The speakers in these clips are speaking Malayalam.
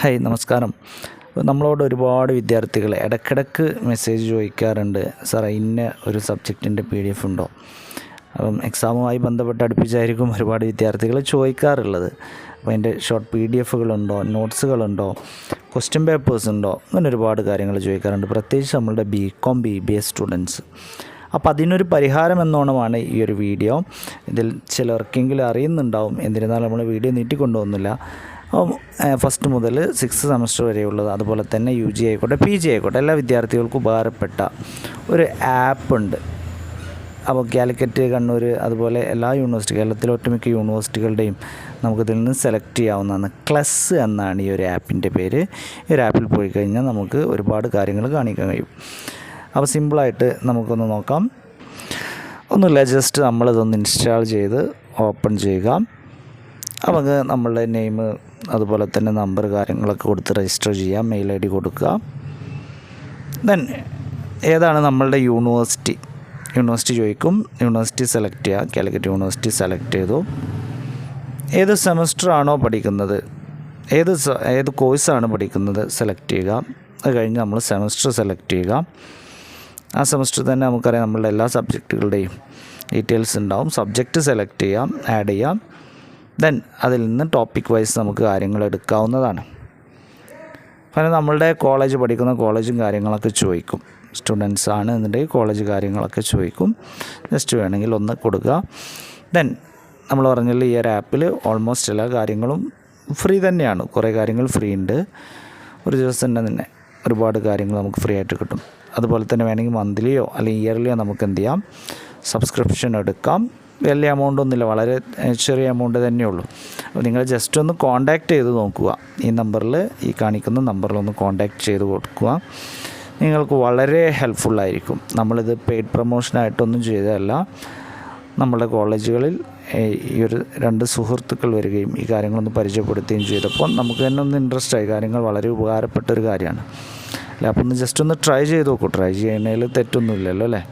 ഹായ് നമസ്കാരം. നമ്മളോട് ഒരുപാട് വിദ്യാർത്ഥികൾ ഇടയ്ക്കിടയ്ക്ക് മെസ്സേജ് ചോദിക്കാറുണ്ട് സാറേ ഇന്ന ഒരു സബ്ജക്റ്റിന്റെ പി ഡി എഫ് ഉണ്ടോ? അപ്പം എക്സാമുമായി ബന്ധപ്പെട്ട് അടുപ്പിച്ചായിരിക്കും ഒരുപാട് വിദ്യാർത്ഥികൾ ചോദിക്കാറുള്ളത്. അപ്പോൾ അതിന്റെ ഷോർട്ട് പി ഡി എഫുകളുണ്ടോ നോട്ട്സുകളുണ്ടോ ക്വസ്റ്റ്യൻ പേപ്പേഴ്സ് ഉണ്ടോ അങ്ങനെ ഒരുപാട് കാര്യങ്ങൾ ചോദിക്കാറുണ്ട്. പ്രത്യേകിച്ച് നമ്മളുടെ B com B B S students. അപ്പോൾ അതിനൊരു പരിഹാരം എന്നോണമാണ് ഈ ഒരു വീഡിയോ. ഇതിൽ ചിലർക്കെങ്കിലും അറിയുന്നുണ്ടാവും. എന്നിരുന്നാലും നമ്മൾ വീഡിയോ നീട്ടിക്കൊണ്ടുപോകുന്നില്ല. ഫസ്റ്റ് മുതൽ സിക്സ് സെമസ്റ്റർ വരെയുള്ളത് അതുപോലെ തന്നെ യു ജി ആയിക്കോട്ടെ പി ജി ആയിക്കോട്ടെ എല്ലാ വിദ്യാർത്ഥികൾക്കും ഉപകാരപ്പെട്ട ഒരു ആപ്പ് ഉണ്ട്. അപ്പോൾ കാലിക്കറ്റ് കണ്ണൂർ അതുപോലെ എല്ലാ യൂണിവേഴ്സിറ്റി കേരളത്തിലെ ഒട്ടുമിക്ക യൂണിവേഴ്സിറ്റികളുടെയും നമുക്കിതിൽ നിന്ന് സെലക്ട് ചെയ്യാവുന്നതാണ്. ക്ലസ് എന്നാണ് ഈ ഒരു ആപ്പിന്റെ പേര്. ഈ ഒരു ആപ്പിൽ പോയി കഴിഞ്ഞാൽ നമുക്ക് ഒരുപാട് കാര്യങ്ങൾ കാണിക്കാൻ കഴിയും. അപ്പോൾ സിമ്പിളായിട്ട് നമുക്കൊന്ന് നോക്കാം. ഒന്നുമില്ല ജസ്റ്റ് നമ്മളിതൊന്ന് ഇൻസ്റ്റാൾ ചെയ്ത് ഓപ്പൺ ചെയ്യുക. അപ്പോൾ നമ്മളുടെ നെയിം അതുപോലെ തന്നെ നമ്പർ കാര്യങ്ങളൊക്കെ കൊടുത്ത് രജിസ്റ്റർ ചെയ്യാം മെയിൽ ഐ ഡി കൊടുക്കുക. ദെൻ ഏതാണ് നമ്മളുടെ യൂണിവേഴ്സിറ്റി യൂണിവേഴ്സിറ്റി ചോദിക്കും. യൂണിവേഴ്സിറ്റി സെലക്ട് ചെയ്യുക. കാലിക്കറ്റ് യൂണിവേഴ്സിറ്റി സെലക്ട് ചെയ്തു. ഏത് സെമസ്റ്റർ ആണോ പഠിക്കുന്നത്? ഏത് ഏത് കോഴ്സാണ് പഠിക്കുന്നത്? സെലക്ട് ചെയ്യുക. അത് കഴിഞ്ഞ് നമ്മൾ സെമസ്റ്റർ സെലക്ട് ചെയ്യുക. ആ സെമസ്റ്റർ തന്നെ നമുക്കറിയാം നമ്മളുടെ എല്ലാ സബ്ജക്റ്റുകളുടെയും ഡീറ്റെയിൽസ് ഉണ്ടാവും. സബ്ജക്റ്റ് സെലക്ട് ചെയ്യാം ആഡ് ചെയ്യാം. ദെൻ അതിൽ നിന്ന് ടോപ്പിക് വൈസ് നമുക്ക് കാര്യങ്ങൾ എടുക്കാവുന്നതാണ്. കാരണം നമ്മളുടെ കോളേജ് പഠിക്കുന്ന കോളേജും കാര്യങ്ങളൊക്കെ ചോദിക്കും. സ്റ്റുഡൻസ് ആണ് എന്നുണ്ടെങ്കിൽ കോളേജ് കാര്യങ്ങളൊക്കെ ചോദിക്കും. ജസ്റ്റ് വേണമെങ്കിൽ ഒന്ന് കൊടുക്കുക. ദെൻ നമ്മൾ പറഞ്ഞില്ല ഈ ഒരു ആപ്പിൽ ഓൾമോസ്റ്റ് എല്ലാ കാര്യങ്ങളും ഫ്രീ തന്നെയാണ്. കുറേ കാര്യങ്ങൾ ഫ്രീ ഉണ്ട്. ഒരു ദിവസം തന്നെ തന്നെ ഒരുപാട് കാര്യങ്ങൾ നമുക്ക് ഫ്രീ ആയിട്ട് കിട്ടും. അതുപോലെ തന്നെ വേണമെങ്കിൽ മന്ത്ലിയോ അല്ലെങ്കിൽ ഇയർലിയോ നമുക്ക് എന്ത് ചെയ്യാം? സബ്സ്ക്രിപ്ഷൻ എടുക്കാം. വലിയ എമൗണ്ട് ഒന്നുമില്ല. വളരെ ചെറിയ എമൗണ്ട് തന്നെയുള്ളൂ അപ്പോൾ നിങ്ങൾ ജസ്റ്റ് ഒന്ന് കോൺടാക്റ്റ് ചെയ്ത് നോക്കുക. ഈ നമ്പറിൽ ഈ കാണിക്കുന്ന നമ്പറിൽ ഒന്ന് ചെയ്ത് കൊടുക്കുക. നിങ്ങൾക്ക് വളരെ ഹെൽപ്ഫുള്ളായിരിക്കും നമ്മളിത് പെയ്ഡ് പ്രൊമോഷനായിട്ടൊന്നും ചെയ്തതല്ല. നമ്മുടെ കോളേജുകളിൽ ഈ ഒരു രണ്ട് സുഹൃത്തുക്കൾ വരികയും ഈ കാര്യങ്ങളൊന്ന് പരിചയപ്പെടുത്തുകയും ചെയ്തപ്പോൾ നമുക്ക് തന്നെ ഒന്ന് ഇൻട്രസ്റ്റ് ആയി. കാര്യങ്ങൾ വളരെ ഉപകാരപ്പെട്ട ഒരു കാര്യമാണ്. അല്ല? അപ്പോൾ ഒന്ന് ജസ്റ്റ് ഒന്ന് ട്രൈ ചെയ്ത് നോക്കൂ. ട്രൈ ചെയ്യുന്നതിൽ തെറ്റൊന്നുമില്ലല്ലോ അല്ലേ?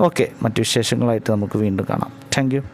ഓക്കെ മറ്റു വിശേഷങ്ങളായിട്ട് നമുക്ക് വീണ്ടും കാണാം. താങ്ക്